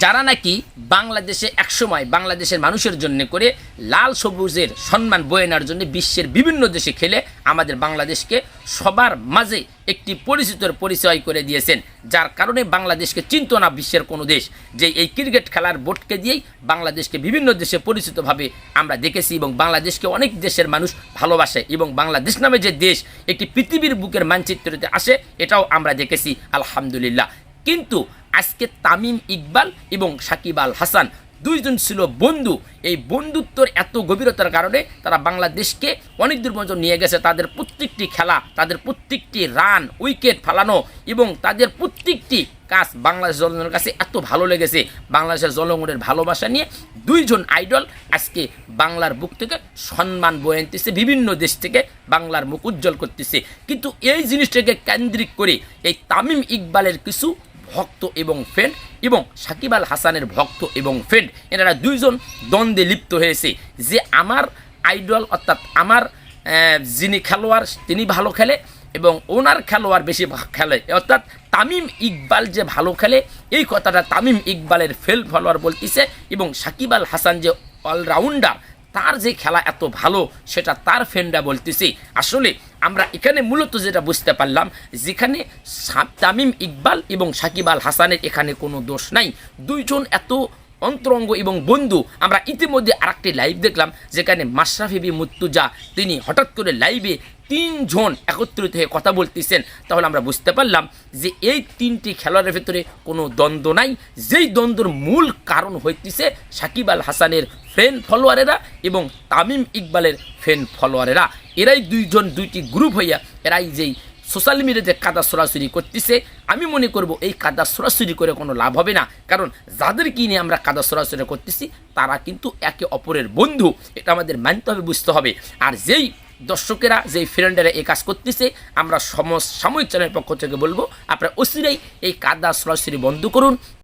যারা নাকি বাংলাদেশে একসময় বাংলাদেশের মানুষের জন্য করে লাল সবুজের সম্মান বয়ে নেওয়ার জন্য বিশ্বের বিভিন্ন দেশে খেলে আমাদের বাংলাদেশকে সবার মাঝে একটি পরিচিতর পরিচয় করে দিয়েছেন। যার কারণে বাংলাদেশকে চিন্ত না বিশ্বের কোনো দেশ। যে এই ক্রিকেট খেলার বোর্ডকে দিয়েই বাংলাদেশকে বিভিন্ন দেশে পরিচিতভাবে আমরা দেখেছি এবং বাংলাদেশকে অনেক দেশের মানুষ ভালোবাসে এবং বাংলাদেশ নামে যে দেশ একটি পৃথিবীর বুকের মানচিত্রতে আসে, এটাও আমরা দেখেছি, আলহামদুলিল্লাহ। কিন্তু আজকে তামিম ইকবাল এবং সাকিব আল হাসান দুইজন ছিল বন্ধু। এই বন্ধুত্বর এত গভীরতার কারণে তারা বাংলাদেশকে অনেক দূর পর্যন্ত নিয়ে গেছে। তাদের প্রত্যেকটি খেলা, তাদের প্রত্যেকটি রান, উইকেট ফালানো এবং তাদের প্রত্যেকটি কাজ বাংলাদেশ জনগণের কাছে এত ভালো লেগেছে। বাংলাদেশের জনগণের ভালোবাসা নিয়ে দুইজন আইডল আজকে বাংলার বুক থেকে সম্মান বয়ে আনতেছে, বিভিন্ন দেশ থেকে বাংলার মুখ উজ্জ্বল করতেছে। কিন্তু এই জিনিসটাকে কেন্দ্রিক করে এই তামিম ইকবালের কিছু ভক্ত এবং ফ্রেন্ড এবং সাকিব আল হাসানের ভক্ত এবং ফ্রেন্ড এনারা দুইজন দ্বন্দ্বে লিপ্ত হয়েছে। যে আমার আইডল অর্থাৎ আমার যিনি খেলোয়াড়, তিনি ভালো খেলে এবং ওনার খেলোয়াড় বেশি খেলে। অর্থাৎ তামিম ইকবাল যে ভালো খেলে, এই কথাটা তামিম ইকবালের ফেল ফলোয়ার বলতেছে এবং সাকিব আল হাসান যে অলরাউন্ডার তার যে খেলা এত ভালো, সেটা তার ফ্রেন্ডরা বলতেছি। আসলে আমরা এখানে মূলত যেটা বুঝতে পারলাম, যেখানে তামিম ইকবাল এবং সাকিব আল হাসানের এখানে কোনো দোষ নাই। দুইজন এত অন্তরঙ্গ এবং বন্ধু, আমরা ইতিমধ্যে আরেকটি লাইভ দেখলাম, যেখানে মাশরাফি মুত্তুজা তিনি হঠাৎ করে লাইভে তিনজন একত্রিত হয়ে কথা বলতেছেন, তাহলে আমরা বুঝতে পারলাম যে এই তিনটি খেলোয়াড়ের ভেতরে কোনো দ্বন্দ্ব নাই। যেই দ্বন্দ্বর মূল কারণ হইতেছে সাকিব আল হাসানের ফ্রেন্ড ফলোয়ারেরা এবং তামিম ইকবালের ফ্রেন্ড ফলোয়ারেরা এরাই দুইজন, দুইটি গ্রুপ হইয়া এরাই যেই সোশ্যাল মিডিয়াতে কাদা সরাসরি করতেছে, আমি মনে করব এই কাদা সরাসরি করে কোনো লাভ হবে না। কারণ যাদেরকে নিয়ে আমরা কাদা সরাসরি করতেছি, তারা কিন্তু একে অপরের বন্ধু, এটা আমাদের মানতে হবে, বুঝতে হবে। আর যেই দর্শকেরা যেই ফ্রেন্ডেরা এই কাজ করতেছে, আমরা সম সাময়িক চ্যানেলের পক্ষ থেকে বলব, আপনারা অচিরেই এই কাদা সরাসরি বন্ধ করুন।